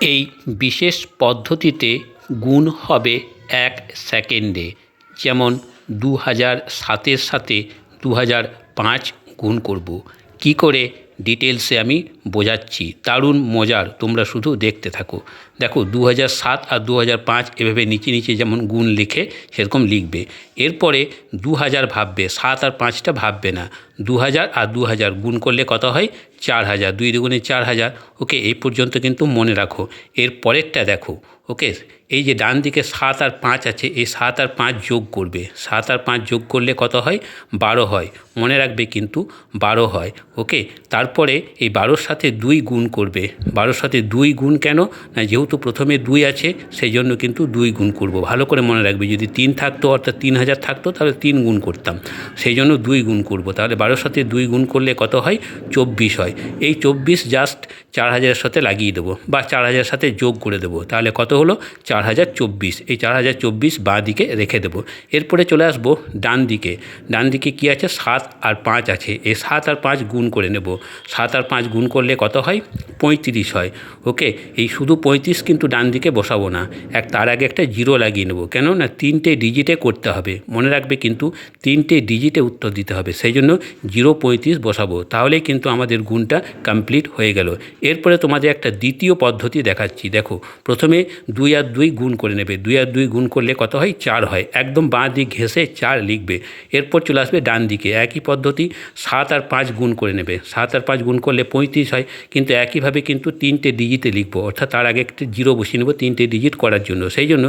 এই বিশেষ পদ্ধতিতে গুণ হবে এক সেকেন্ডে, যেমন দু হাজার সাতের সাথে দু হাজার পাঁচ গুণ করব। কী করে? ডিটেলসে আমি বোঝাচ্ছি। দারুণ মজার, তোমরা শুধু দেখতে থাকো। দেখো দু সাত আর দু পাঁচ এভাবে নিচে নিচে যেমন গুণ লিখে সেরকম লিখবে। এরপরে দু হাজার ভাববে, সাত আর পাঁচটা ভাববে না। দু হাজার আর দু হাজার গুণ করলে কত হয়? চার হাজার দুই দুগুণে চার হাজার ওকে, এই পর্যন্ত কিন্তু মনে রাখো। এর পরেরটা দেখো, ওকে? এই যে ডান দিকে সাত আর পাঁচ আছে, এই সাত আর পাঁচ যোগ করবে। সাত আর পাঁচ যোগ করলে কত হয়? বারো হয়। মনে রাখবে কিন্তু বারো হয়, ওকে? তারপরে এই বারোর সাথে দুই গুণ করবে। বারোর সাথে দুই গুণ কেন? না, যেহেতু প্রথমে দুই আছে সেই জন্য কিন্তু দুই গুণ করব। ভালো করে মনে রাখবে, যদি তিন থাকতো, অর্থাৎ তিন হাজার থাকতো, তাহলে তিন গুণ করতাম। সেই জন্য দুই গুণ করব। তাহলে বারোর সাথে দুই গুণ করলে কত হয়? চব্বিশ হয়। এই চব্বিশ জাস্ট চার হাজারের সাথে লাগিয়ে দেবো, বা চার হাজারের সাথে যোগ করে দেবো। তাহলে কত হলো? চার হাজার চব্বিশ। এই চার হাজার চব্বিশ বাঁ দিকে রেখে দেবো। এরপরে চলে আসব ডান দিকে। ডান দিকে কী আছে? সাত আর পাঁচ আছে। এই সাত আর পাঁচ গুণ করে নেব। সাত আর পাঁচ গুণ করলে কত হয়? পঁয়ত্রিশ হয়। ওকে? এই শুধু পঁয়ত্রিশ কিন্তু ডান দিকে বসাবো না। এক তার আগে একটা জিরো লাগিয়ে নেব। কেন না, তিনটে ডিজিটে করতে হবে। মনে রাখবে কিন্তু তিনটে ডিজিটে উত্তর দিতে হবে। সেই জন্য জিরো পঁয়ত্রিশ বসাবো। তাহলেই কিন্তু আমাদের গুণটা কমপ্লিট হয়ে গেল। এরপরে তোমাদের একটা দ্বিতীয় পদ্ধতি দেখাচ্ছি। দেখো, প্রথমে দুই আর দুই গুণ করে নেবে। দুই আর দুই গুণ করলে কত হয়? চার হয়। একদম বাঁ দিক ঘেঁষে চার লিখবে। এরপর চলে আসবে ডান দিকে। একই পদ্ধতি সাত আর পাঁচ গুণ করে নেবে। সাত আর পাঁচ গুণ করলে পঁয়ত্রিশ হয়। কিন্তু একইভাবে কিন্তু তিনটে ডিজিটে লিখব, অর্থাৎ তার আগে একটা জিরো বসিয়ে নেব তিনটে ডিজিট করার জন্য। সেই জন্য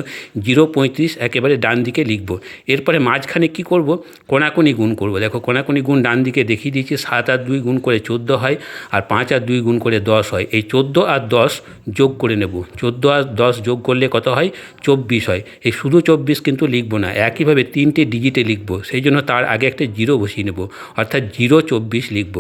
জিরো পঁয়ত্রিশ একেবারে ডান দিকে লিখব। এরপরে মাঝখানে কি করব? কোনাকুনি গুণ করব। দেখো কোনাকুনি গুণ ডান দিকে দেখিয়ে দিয়েছি, সাত আর দুই গুণ করে চোদ্দ হয় আর পাঁচ আর দুই গুণ করে দশ হয়। এই চোদ্দ আর দশ যোগ করে নেব। চোদ্দ আর দশ যোগ করলে কত হয়? চব্বিশ হয়। এই শুধু চব্বিশ কিন্তু লিখব না, একইভাবে তিনটে ডিজিটে লিখব। সেই জন্য তার আগে একটা জিরো বসিয়ে নেব, অর্থাৎ জিরো চব্বিশ লিখব।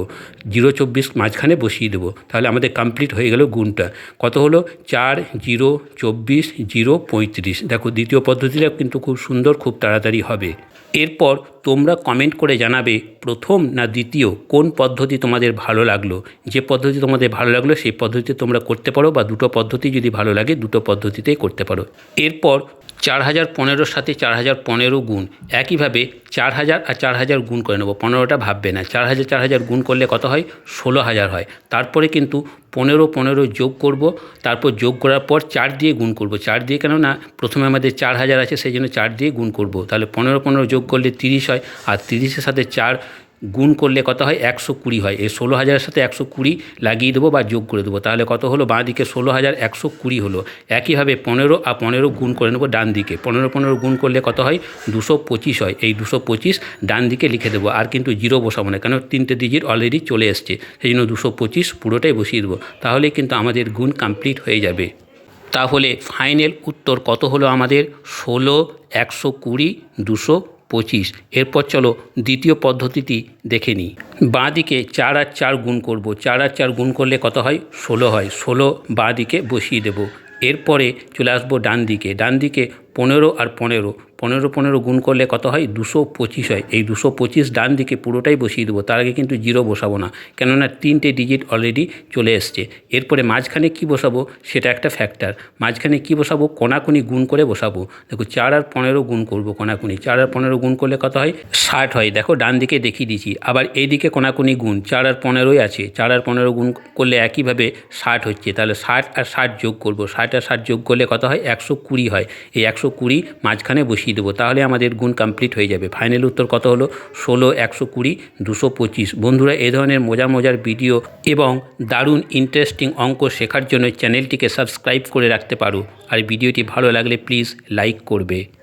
জিরো চব্বিশ মাঝখানে বসিয়ে দেবো। তাহলে আমাদের কমপ্লিট হয়ে গেল গুণটা। কত হলো? চার, জিরো, চব্বিশ, জিরো, পঁয়ত্রিশ। দেখো, দ্বিতীয় পদ্ধতিটা কিন্তু খুব সুন্দর, খুব তাড়াতাড়ি হবে। এরপর তোমরা কমেন্ট করে জানাবে প্রথম না দ্বিতীয় কোন পদ্ধতি তোমাদের ভালো লাগল। যে পদ্ধতি তোমাদের ভালো লাগল, সেই পদ্ধতিতে তোমরা করতে পারো বা দুটো পদ্ধতি যদি ভালো লাগে, দুটো পদ্ধতিতেই করতে পারো। এরপর চার হাজার পনেরোর সাথে চার হাজার পনেরো গুণ। একইভাবে চার হাজার আর চার হাজার গুণ করে নেব। পনেরোটা ভাববে না। চার হাজার চার হাজার গুণ করলে কত হয়? ষোলো হাজার হয়। তারপরে কিন্তু পনেরো পনেরো যোগ করব। তারপর যোগ করার পর চার দিয়ে গুণ করব। চার দিয়ে কেন না? প্রথমে আমাদের চার হাজার আছে, সেই জন্য চার দিয়ে গুণ করব। তাহলে পনেরো পনেরো যোগ করলে তিরিশ হয়। আর তিরিশের সাথে চার গুণ করলে কত হয়? একশো কুড়ি হয়। এই ষোলো হাজারের সাথে একশো কুড়ি লাগিয়ে দেবো বা যোগ করে দেবো। তাহলে কত হলো? বাঁ দিকে ষোলো হাজার একশো কুড়ি হলো। একইভাবে পনেরো আর পনেরো গুণ করে নেব ডান দিকে। পনেরো পনেরো গুণ করলে কত হয়? দুশো পঁচিশ হয়। এই দুশো পঁচিশ ডান দিকে লিখে দেবো। আর কিন্তু জিরো বসাবো না, কেন? তিনটে ডিজিট অলরেডি চলে এসছে। সেই জন্য দুশো পঁচিশ পুরোটাই বসিয়ে দেবো। তাহলে কিন্তু আমাদের গুণ কমপ্লিট হয়ে যাবে। তাহলে ফাইনাল উত্তর কত হলো আমাদের? ষোলো, একশো কুড়ি, দুশো পঁচিশ। এরপর চলো দ্বিতীয় পদ্ধতিটি দেখে নিই। বাঁ দিকে চার আর চার গুণ করব। চার আর চার গুণ করলে কত হয়? ষোলো হয়। ষোলো বাঁ দিকে বসিয়ে দেব। এরপরে চলে আসব ডান দিকে ডান দিকে পনেরো আর পনেরো পনেরো পনেরো গুণ করলে কত হয়? দুশো পঁচিশ হয়। এই দুশো পঁচিশ ডান দিকে পুরোটাই বসিয়ে দেবো, তার আগে কিন্তু জিরো বসাবো না। কেননা তিনটে ডিজিট অলরেডি চলে এসছে। এরপরে মাঝখানে কি বসাবো? সেটা একটা ফ্যাক্টর মাঝখানে কি বসাবো? কোনাকুনি গুণ করে বসাবো। দেখো চার আর পনেরো গুণ করব কোনাকুনি। চার আর পনেরো গুণ করলে কত হয়? ষাট হয়। দেখো ডান দিকে দেখিয়ে দিয়েছি আবার এইদিকে কোনাকুনি গুণ, চার আর পনেরোই আছে। চার আর পনেরো গুণ করলে একইভাবে ষাট হচ্ছে। তাহলে ষাট আর ষাট যোগ করব। ষাট আর ষাট যোগ করলে কত হয়? একশো কুড়ি হয়। এই একশো কুড়ি মাঝখানে বসিয়ে দেবো, তাহলে আমাদের গুণ কমপ্লিট হয়ে যাবে। ফাইনাল উত্তর কত হলো? ষোলো, একশো কুড়ি, দুশো পঁচিশ। বন্ধুরা, এ ধরনের মজা মজার ভিডিও এবং দারুণ ইন্টারেস্টিং অঙ্ক শেখার জন্য চ্যানেলটিকে সাবস্ক্রাইব করে রাখতে পারো। আর ভিডিওটি ভালো লাগলে প্লিজ লাইক করবে।